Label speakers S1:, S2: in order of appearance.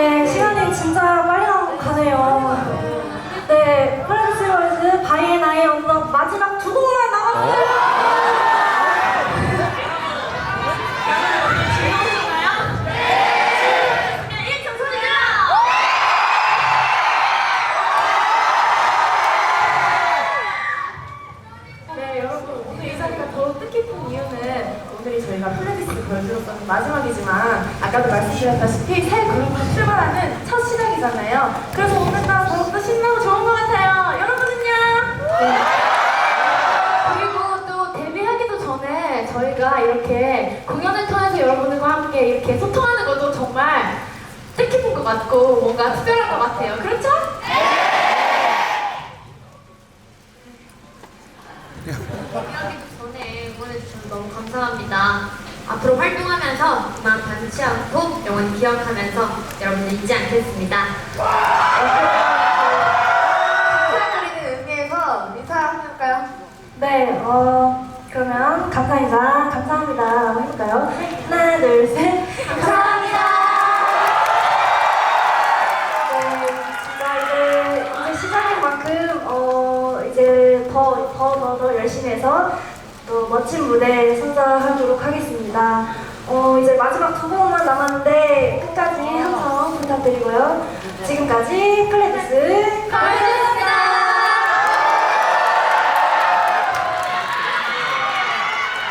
S1: 네, 시간이 진짜 빨리 가네요. 네, 프랑스 월드 바이 나의 언덕 마지막 두 곡만 남았어요.
S2: 네, 여러분 오늘 이 자리가 더 뜻깊은 이유는 오늘이 저희가 플레디스 걸즈로서는 마지막이지만 아까도 말씀드렸다시피 새 그룹으로 출발하는 첫 시작이잖아요. 그래서 오늘따라 더욱더 신나고 좋은 것 같아요. 여러분은요?
S3: 그리고 또 데뷔하기도 전에 저희가 이렇게 공연을 통해서 여러분들과 함께 이렇게 소통하는 것도 정말 뜻깊은 것 같고 뭔가
S2: 특별한
S3: 것
S2: 같아요. 그렇죠? 데
S4: 너무 감사합니다. 앞으로 활동하면서 마음 변치 않고 영원히 기억하면서 여러분을 잊지 않겠습니다.
S2: 감사드리는 의미에서 인사 한번 해볼까요?
S1: 네, 어, 그러면 감사 인사, 감사합니다. 한번 해볼까요? 하나, 둘, 셋. 감사합니다. 네, 진짜 이제, 이제 시작인 만큼, 어, 이제 더, 더, 더, 더 열심히 해서 또 멋진 무대 선사하도록 하겠습니다. 어, 이제 마지막 두 곡만 남았는데 끝까지 항상 부탁드리고요. 지금까지 플레디스 걸즈